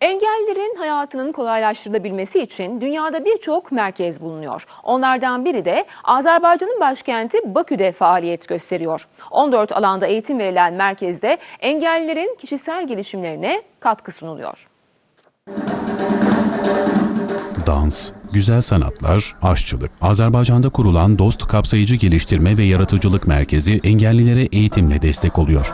Engellilerin hayatının kolaylaştırılabilmesi için dünyada birçok merkez bulunuyor. Onlardan biri de Azerbaycan'ın başkenti Bakü'de faaliyet gösteriyor. 14 alanda eğitim verilen merkezde engellilerin kişisel gelişimlerine katkı sunuluyor. Dans, güzel sanatlar, aşçılık. Azerbaycan'da kurulan Dost Kapsayıcı Geliştirme ve Yaratıcılık Merkezi engellilere eğitimle destek oluyor.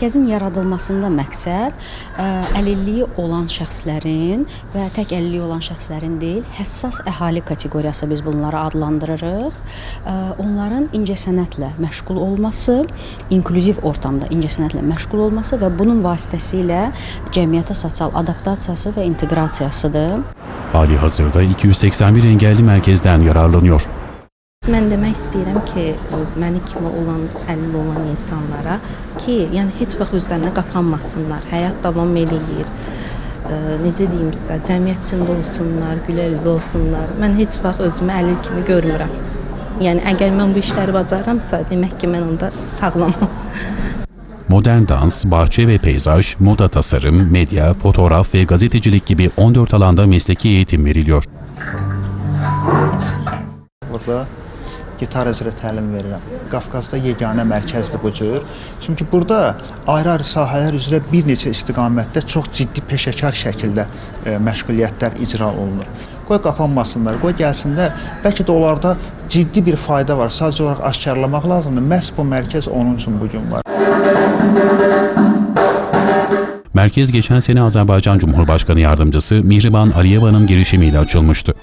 Mərkəzin yaradılmasında məqsəd ə, əlilliyi olan şəxslərin və tək əlilliyi olan şəxslərin deyil, həssas əhali kateqoriyası biz bunları adlandırırıq. Ə, Onların incəsənətlə məşğul olması, inklüziv ortamda incəsənətlə məşğul olması və bunun vasitəsilə cəmiyyətə sosial adaptasiyası və inteqrasiyasıdır. Hali hazırda 281 engelli merkezden yararlanıyor. Mən demək istəyirəm ki, məni kimi olan, əlil olan insanlara ki, yəni heç vaxt özlərinə qapanmasınlar. Həyat davam eləyir. E, necə deyim sizə, cəmiyyət içində olsunlar, güləriz olsunlar. Mən heç vaxt özümü əlil kimi görmürəm. Yəni əgər mən bu işləri bacaramsa, demək ki, mən onda sağlamam. Modern dans, bahçe ve peyzaj, moda tasarım, medya, fotoğraf ve gazetecilik gibi 14 alanda mesleki eğitim veriliyor. Burada gitar üzrə təlim verirəm. Qafqazda yeganə mərkəzdir bu cür. Çünki burada ayrı-ayrı sahələr üzrə bir neçə istiqamətdə çox ciddi peşəkar şəkildə e, məşğuliyyətlər icra olunur. Qoy qapanmasınlar, qoy gəlsinlər. Bəlkə də onlarda ciddi bir fayda var. Sadəcə olaraq aşkarlamaq lazımdır. Məhz bu mərkəz onun üçün bu gün var. Merkez geçen sene Azerbaycan Cumhurbaşkanı Yardımcısı Mihriban Aliyeva'nın girişimiyle açılmıştı.